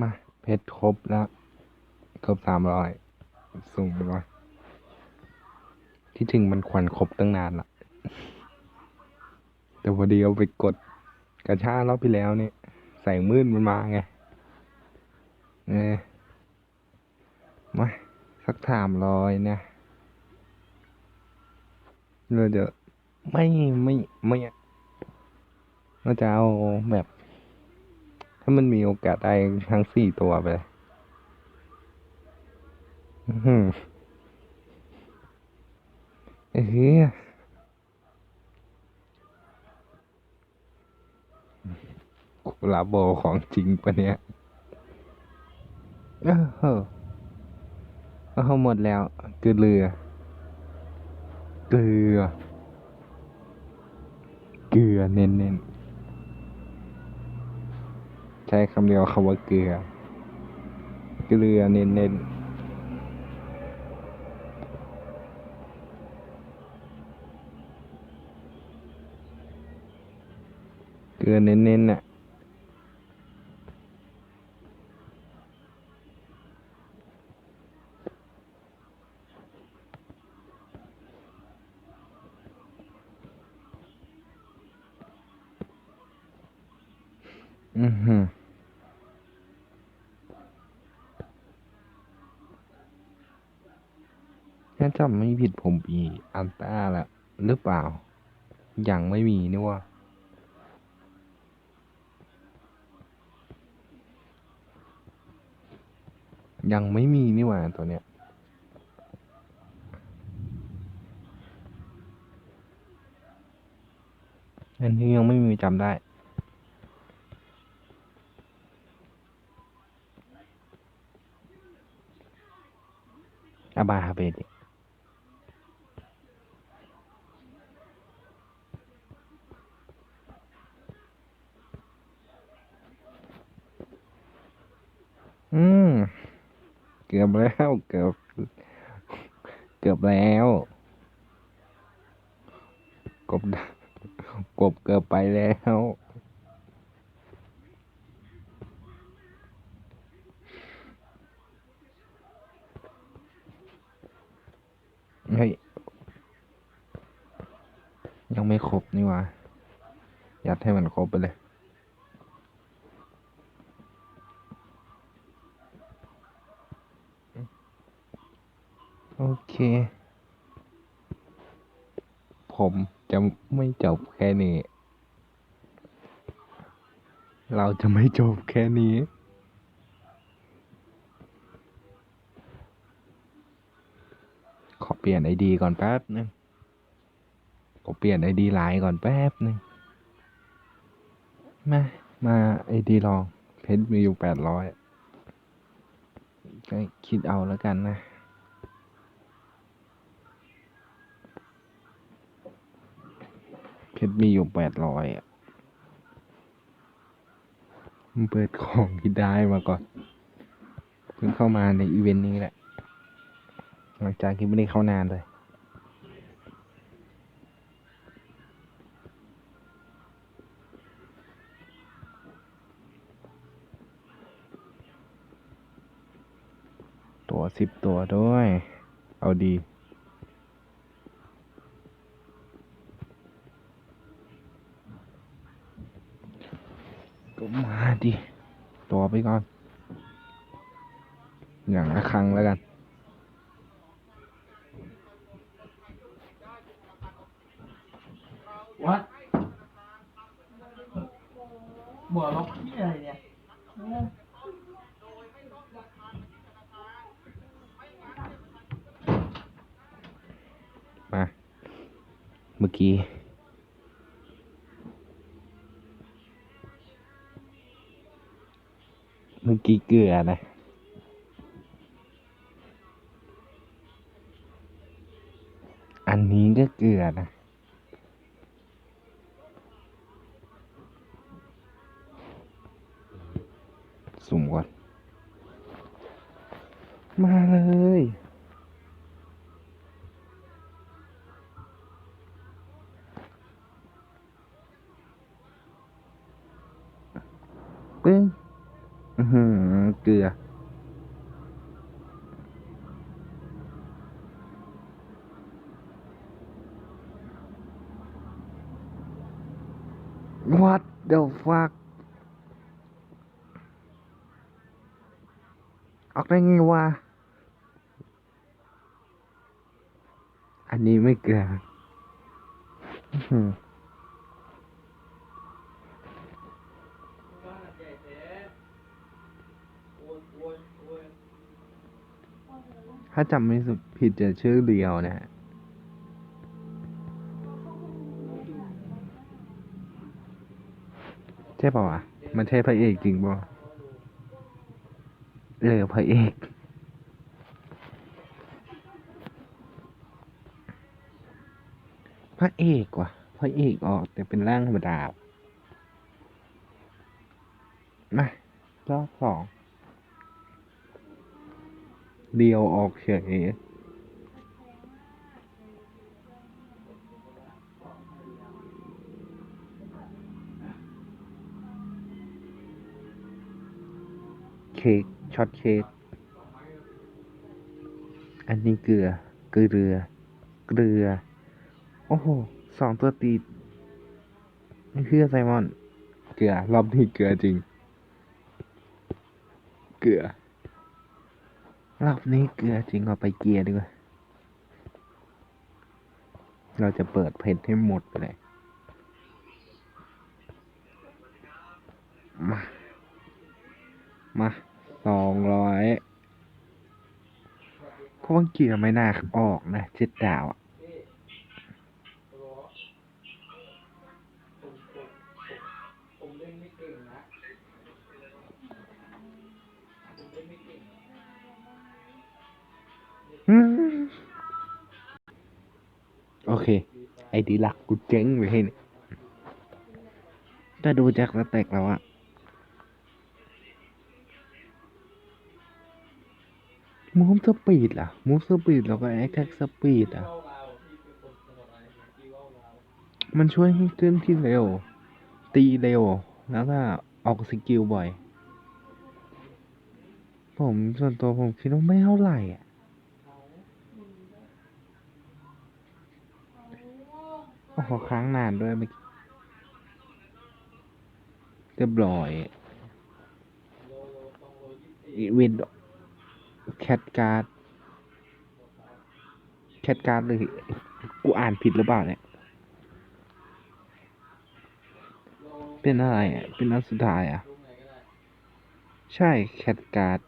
มาเพชรครบแล้ว ครบสามร้อยสุ่มร้อยที่จริงมันควันครบตั้งนานละแต่พอดีเอาไปกดกระชากรอบที่แล้วนี่แสงมืดมันมาไงเออมาสักสามร้อยนะเราจะไม่ไม่ไม่เราจะเอาแบบ ถ้ามันมีโอกาสได้ทั้งสี่ตัวไปเลยอื้อหือเอ้ยลาโบของจริงปะเนี่ยเออเอาหมดแล้วเกลือ เกลือ เกลือเน้นๆ ใช้คำเดียวคำว่าเกลือ เกลือเน้นๆเกลือเน้นๆน่ะ อือหือ ถ้า จำไม่ผิดผมมีอันต้าแล้วหรือเปล่า ยังไม่มีนี่ว่ายังไม่มีนี่หว่าตัวเนี้ย อันนี้ยังไม่มีจำได้ อาบาฮาเบดิอืม เกือบ แล้วเกือบ เกือบแล้วกบกบเกือบไปแล้วเฮ้ยยังไม่ครบนี่ว่ายัดให้มันครบไปเลย อเค ผมจะไม่จบแค่นี้ เราจะไม่จบแค่นี้ ขอเปลี่ยนไอดีก่อนแป๊บนึงขอเปลี่ยนไอดีไลน์ก่อนแป๊บนึง มา มาไอดีลอง เพชรมีอยู่แปดร้อยก็คิดเอาแล้วกันนะ เพ ชรมีอยู่แปดร้อยอะมันเปิดของที่ได้มาก่อน เพิ่งเข้ามาในอีเวนต์นี้แหละ หลังจากที่ไม่ได้เข้านานเลยตัวสิบตัวด้วย เอาดี ก็มา ดิตัวไปก่อน อย่างละครั้งแล้วกันวัดบัวล็อกที่อะไรเนี่ยมา เมื่อกี้ เมื่อกี้เกลือนะอันนี้ก็เกลือนะ สุ่มก่อน มาเลย ปึ้ง อือหือ เกลือ What the fuck ออกได้ไงวะ อันนี้ไม่เกลือถ้าจำไม่ผิดจะชื่อเรียวนะฮะ ช่ป่าวะมันใช่พระเอกจริงป่ะเออพระเอกพระเอกว่ะพระเอกออกแต่เป็นร่างธรรมดามา รอบสอง เดียวออกเฉย ค้กช็อตเค้กอันนี้เกลือ เกลือ เกลือ โอ้โห สองตัวติดนี่คือไซมอน เกลือ รอบนี้เกลือจริง เกลือ รอบนี้เกลือจริงเอาไปเกียร์ดีกว่า เราจะเปิดเพจให้หมดไปเลยมา มา สองร้อยเพราะว่าเกียร์ไม่น่าออกนะเจ็ดดาวอะพี่รอผมผมผมผมเล่นไม่เก่งนะผมเล่นไม่เก่งอืมโอเค ไอดีหลักกูเจ๊งไปให้เนี่ยถ้าดูจากสเต็กแล้วอะ มูฟสปีดล่ะมูฟสปีดแล้วก็แอคแท็กสปีดอะ มันช่วยให้เคลื่อนที่เร็ว ตีเร็ว แล้วก็ออกสกิลบ่อย ผมส่วนตัวผมคิดว่าไม่เท่าไหร่อะโอ้โหค้างนานด้วยเมื่อกี้เรียบร้อยโลโลต้อ แคทการ์ดแคทการ์ดเลยกูอ่านผิดหรือเปล่าเนี่ย เป็นอะไรอะ เป็นอันสุดท้ายอะ ใช่แคทการ์ด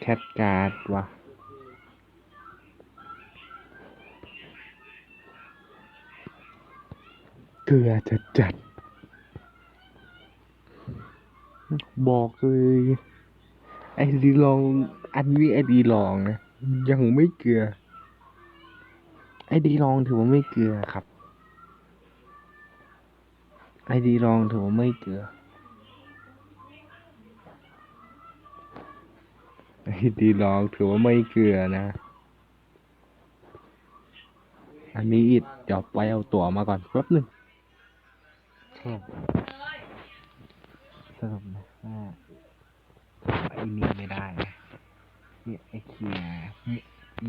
แคทการ์ดวะ เกลือจะจัด บอกเลย ไอดีลอง อันนี้ไอดีลองนะ ยังไม่เกลือ ไอดีลองถือว่าไม่เกลือครับ ไอดีลองถือว่าไม่เกลือ ไอดีลองถือว่าไม่เกลือนะอันนี้อิดเดี๋ยวไปเอาตั๋วมาก่อนแป๊บหนึ่ง สรุปสรุปนะว่าไอ้นี่ไม่ได้นะเนี่ยไอ้เคีย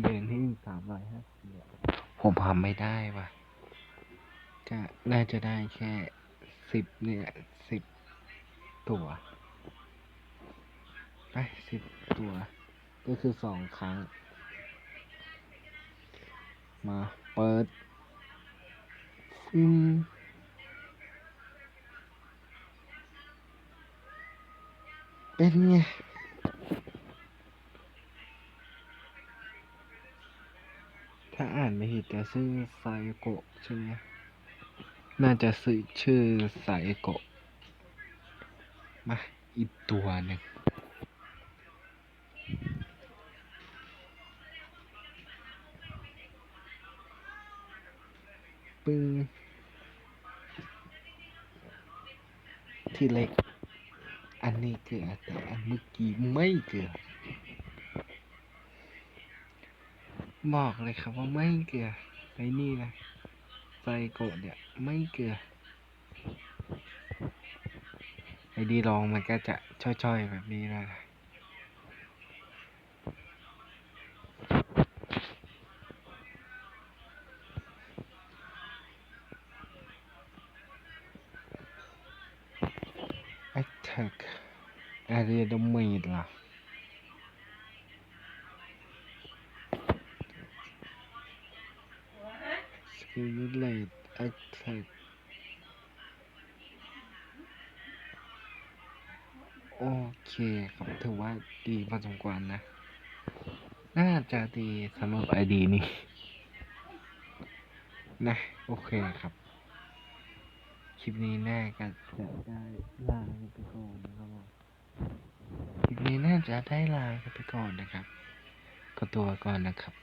เดินให้สามร้อยห้าสิบผมทำไม่ได้ว่ะก็น่าจะได้แค่สิบเนี่ยสิบตัวไปสิบตัว ก็คือสองครั้ง มาเปิดฟิม เป็นไงถ้าอ่านไม่ผิดจะชื่อไซโกะใช่ไหมน่าจะชื่อชื่อไซโกะมาอีกตัวหนึ่งปึ้งที่เล็ก อันนี้เกลือแต่อันเมื่อกี้ไม่เกลือบอกเลยครับว่าไม่เกลือไอ้นี่นะไฟโกดเนี่ยไม่เกลือไอ้ดีลองมันก็จะช่อยๆแบบนี้นะ แอคแท็กแอเรียดเมดล่ะสกิลเลดแอคแท็กโอเคครับถือว่าดีพอสมควรนะ น่าจะดีสำหรับไอดีนี้ นะ โอเคครับ คลิปนี้แน่าจะได้ลาไปก่อนนะครับผมคลิปนี้น่าจะได้ลาไปก่อนนะครับ ก็ตัวก่อนนะครับ